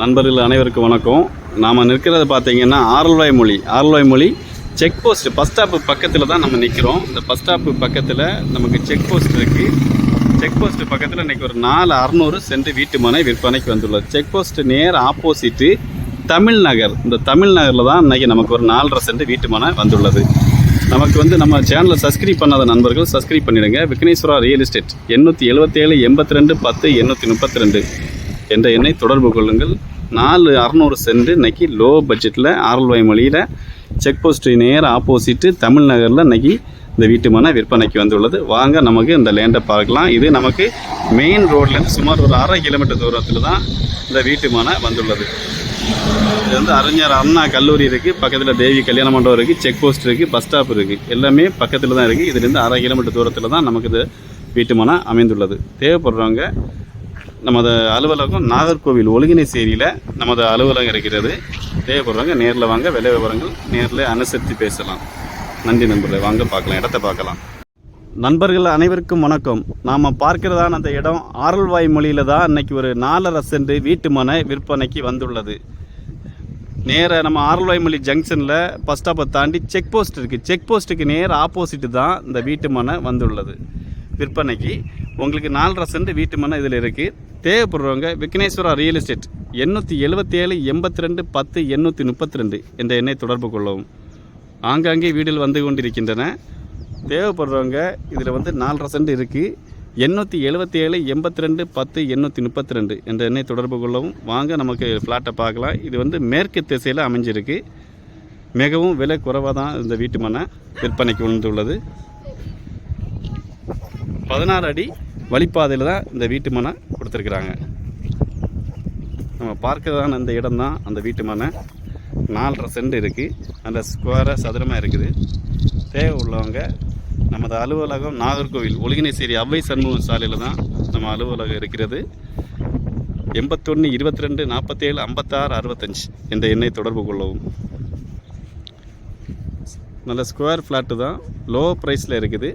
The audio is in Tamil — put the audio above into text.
நண்பர்கள் அனைவருக்கும் வணக்கம். நாம் நிற்கிறது பார்த்தீங்கன்னா ஆரல்வாய் மொழி. ஆரல்வாய் மொழி செக் போஸ்ட் பஸ் ஸ்டாப்பு பக்கத்தில் தான் நம்ம நிற்கிறோம் இந்த பஸ் ஸ்டாப்பு பக்கத்தில் நமக்கு செக் போஸ்ட் இருக்குது செக் போஸ்ட் பக்கத்தில் இன்றைக்கி ஒரு நாலு அறநூறு சென்ட் வீட்டு மனை விற்பனைக்கு வந்துள்ளது. செக் போஸ்ட் நேர் ஆப்போசிட்டு தமிழ்நகர் இந்த தமிழ்நகரில் தான் இன்றைக்கி நமக்கு ஒரு நாலரை சென்ட் வீட்டு மனை வந்துள்ளது. நமக்கு வந்து நம்ம சேனலை சப்ஸ்கிரைப் பண்ணாத நண்பர்கள் சப்ஸ்கிரைப் பண்ணிடுங்க. விக்னேஸ்வரா ரியல் எஸ்டேட் எண்ணூற்றி எழுபத்தேழு எண்பத்தி ரெண்டு பத்து எண்ணூற்றி முப்பத்தி ரெண்டு. என்ற எண்ணை தொடர்பு கொள்ளுங்கள். நாலு அறநூறு சென்ட் இன்னைக்கு லோ பட்ஜெட்டில் ஆரல்வாய் மொழியில் செக் போஸ்ட் நேர் ஆப்போசிட்டு தமிழ் நகரில் இந்த வீட்டு மனை விற்பனைக்கு வந்துள்ளது. வாங்க நமக்கு இந்த லேண்டை பார்க்கலாம். இது நமக்கு மெயின் ரோட்லேருந்து சுமார் ஒரு அரை கிலோமீட்டர் தூரத்தில் தான் இந்த வீட்டு மனை வந்துள்ளது. இது வந்து அறிஞர் அண்ணா கல்லூரி இருக்குது பக்கத்தில் தேவி கல்யாண மண்டபம் இருக்குது செக் போஸ்ட் இருக்குது பஸ் ஸ்டாப் இருக்குது எல்லாமே பக்கத்தில் தான் இருக்குது இதுலேருந்து அரை கிலோமீட்டர் தூரத்தில் தான் நமக்கு இது வீட்டு மனை அமைந்துள்ளது. தேவைப்படுறவங்க நமது அலுவலகம் நாகர்கோவில் ஒழுங்கினைச்சேரியில் நமது அலுவலகம் இருக்கிறது. தேவைப்படுறவங்க நேரில் வாங்க விலை விவரங்கள் நேரில் அனுசரித்து பேசலாம். நன்றி நண்பர்களே வாங்க பார்க்கலாம் இடத்த பார்க்கலாம். நண்பர்கள் அனைவருக்கும் வணக்கம். நாம் பார்க்கிறதான அந்த இடம் ஆரல்வாய் மொழியில் தான் இன்னைக்கு ஒரு நாலரை சென்று வீட்டு மனை விற்பனைக்கு வந்துள்ளது. நேர நம்ம ஆரல்வாய்மொழி ஜங்ஷனில் பஸ் ஸ்டாப்பை தாண்டி செக் போஸ்ட் இருக்குது செக் போஸ்ட்டுக்கு நேர் ஆப்போசிட்டு தான் இந்த வீட்டு மனை வந்துள்ளது. விற்பனைக்கு உங்களுக்கு நாலரை சென்ட் வீட்டு மனை இதில் இருக்குது தேவைப்படுறவங்க விக்னேஸ்வரா ரியல் எஸ்டேட் எண்ணூற்றி எழுபத்தேழு எண்பத்தி ரெண்டு பத்து எண்ணூற்றி முப்பத்தி ரெண்டு என்ற எண்ணை தொடர்பு கொள்ளவும். ஆங்காங்கே வீடுகள் வந்து கொண்டிருக்கின்றன. தேவைப்படுறவங்க இதில் வந்து நாலரை சென்ட் இருக்குது எண்ணூற்றி எழுபத்தி ஏழு எண்பத்தி ரெண்டு பத்து எண்ணூற்றி முப்பத்தி ரெண்டு என்ற எண்ணை தொடர்பு கொள்ளவும். வாங்க நமக்கு ஃப்ளாட்டை பார்க்கலாம். இது வந்து மேற்கு திசையில் அமைஞ்சிருக்கு. மிகவும் விலை குறைவாக தான் இந்த வீட்டு மனை விற்பனைக்கு உணர்ந்துள்ளது பதினாறு அடி வழிப்பாதையில் தான் இந்த வீட்டு மனை கொடுத்துருக்குறாங்க. நம்ம பார்க்கறதான அந்த இடம் தான் அந்த வீட்டு மனை. நாலரை சென்ட் இருக்குது அந்த ஸ்கொயராக சதுரமாக இருக்குது. தேவை உள்ளவங்க நமது அலுவலகம் நாகர்கோவில் ஒழுங்கினைச்சேரி அவ்வை சண்முகம் சாலையில் தான் நம்ம அலுவலகம் இருக்கிறது. எண்பத்தொன்று இருபத்தி ரெண்டு நாற்பத்தேழு ஐம்பத்தாறு அறுபத்தஞ்சு என்ற எண்ணை தொடர்பு கொள்ளவும். நல்ல ஸ்கொயர் ஃப்ளாட்டு தான். லோ ப்ரைஸில் இருக்குது.